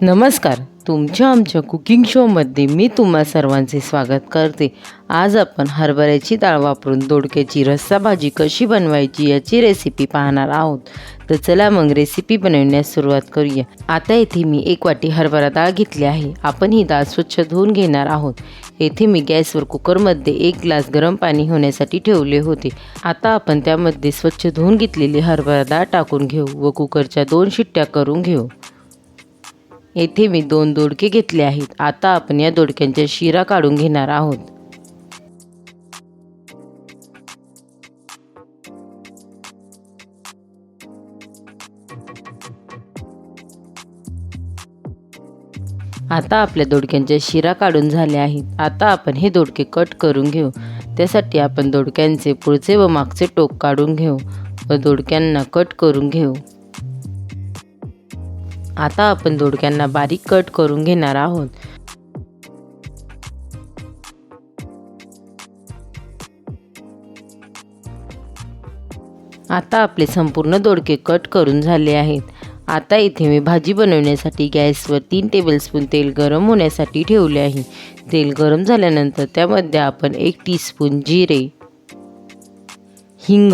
नमस्कार. तुमच्या आमच्या कुकिंग शोमध्ये मी तुम्हा सर्वांचे स्वागत करते. आज आपण हरभऱ्याची डाळ वापरून दोडक्याची रस्सा भाजी कशी बनवायची याची रेसिपी पाहणार आहोत. तर चला मग रेसिपी बनवण्यास सुरुवात करूया. आता येथे मी एक वाटी हरभरा डाळ घेतली आहे. आपण ही डाळ स्वच्छ धुवून घेणार आहोत. येथे मी गॅसवर कुकरमध्ये एक ग्लास गरम पाणी होण्यासाठी ठेवले होते. आता आपण त्यामध्ये स्वच्छ धुवून घेतलेली हरभरा डाळ टाकून घेऊ व कुकरच्या दोन शिट्ट्या करून घेऊ. येथे मी दोन दोडके घेतले आहेत. आता आपण या दोडक्यांच्या शिरा काढून घेणार आहोत. आता आपल्या दोडक्यांच्या शिरा काढून झाल्या आहेत. आता आपण हे दोडके कट करून घेऊ. त्यासाठी आपण दोडक्यांचे पुढचे व मागचे टोक काढून घेऊ व दोडक्यांना कट करून घेऊ. आता आपण दोडक्यांना बारीक कट करून घेणार आहोत. आता आपले संपूर्ण दोडके कट करून झाले आहेत. आता इथे मी भाजी बनवण्यासाठी गॅसवर तीन टेबलस्पून तेल गरम होण्यासाठी ठेवले आहे. तेल गरम झाल्यानंतर त्यामध्ये आपण एक टीस्पून जिरे हिंग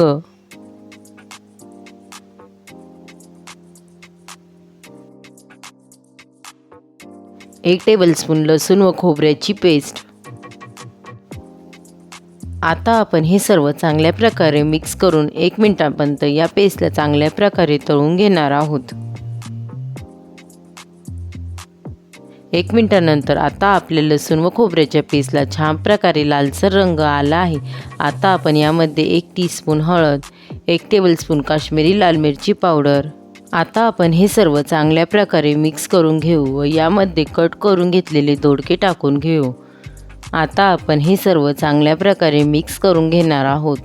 एक टेबलस्पून लसूण व खोबऱ्याची पेस्ट आता आपण हे सर्व चांगल्या प्रकारे मिक्स करून एक मिनटापर्यंत या पेस्टला चांगल्या प्रकारे तळून घेणार आहोत. एक मिनटानंतर आता आपल्या लसूण व खोबऱ्याच्या पेस्टला छान प्रकारे लालसर रंग आला आहे. आता आपण यामध्ये एक टीस्पून हळद एक टेबलस्पून काश्मीरी लाल मिरची पावडर आता आपण हे सर्व चांगल्या प्रकारे मिक्स करून घेऊ व यामध्ये कट करून घेतलेले दोडके टाकून घेऊ. आता आपण हे सर्व चांगल्या प्रकारे मिक्स करून घेणार आहोत.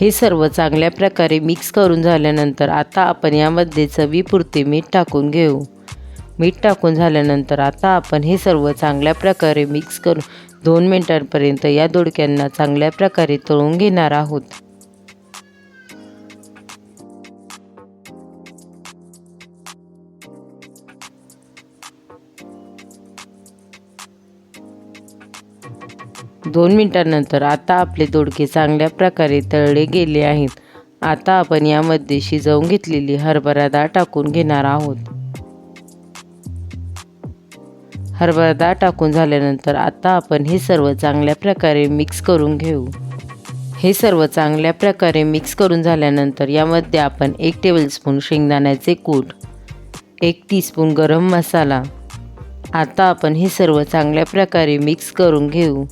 हे सर्व चांगल्या प्रकारे मिक्स करून झाल्यानंतर आता आपण यामध्ये चवीपुरते मीठ टाकून घेऊ. मीठ टाकून झाल्यानंतर आता आपण हे सर्व चांगल्या प्रकारे मिक्स करून दोन मिनटांपर्यंत या दोडक्यांना चांगल्या प्रकारे तळून घेणार आहोत. दोन मिनटानंतर आता आपले दोडके चांगल्या प्रकारे तळले गेले आहेत. आता आपण यामध्ये शिजवून घेतलेली हरभरा डाळ टाकून घेणार आहोत. हरभरा डाळ टाकून झाल्यानंतर आता आपण हे सर्व चांगल्या प्रकारे मिक्स करून घेऊ. हे सर्व चांगल्या प्रकारे मिक्स करून झाल्यानंतर यामध्ये आपण एक टेबलस्पून शेंगदाण्याचे कूट एक टीस्पून गरम मसाला. आता आपण हे सर्व चांगल्या प्रकारे मिक्स करून घेऊ.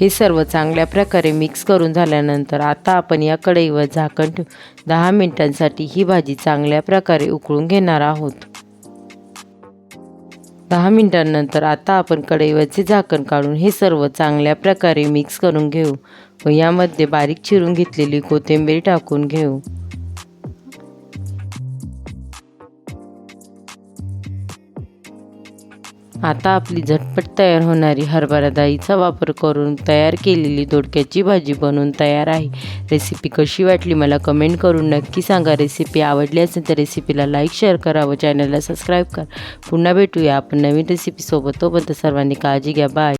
हे सर्व चांगल्या प्रकारे मिक्स करून झाल्यानंतर आता आपण या कढईवर झाकण ठेवू दहा मिनिटांसाठी ही भाजी चांगल्या प्रकारे उकळून घेणार आहोत. दहा मिनिटांनंतर आता आपण कढईवरचे झाकण काढून हे सर्व चांगल्या प्रकारे मिक्स करून घेऊ व यामध्ये बारीक चिरून घेतलेली कोथिंबीर टाकून घेऊ. आता आपली झटपट तयार होणारी हरभरा डाळीचा वापर करून तयार केलेली दोडक्याची भाजी बनवून तयार आहे. रेसिपी कशी वाटली मला कमेंट करून नक्की सांगा. रेसिपी आवडली असेल तर रेसिपीला लाईक शेअर करा व चॅनलला सबस्क्राईब करा. पुन्हा भेटूया आपण नवीन रेसिपीसोबत तोपर्यंत सर्वांनी काळजी घ्या. बाय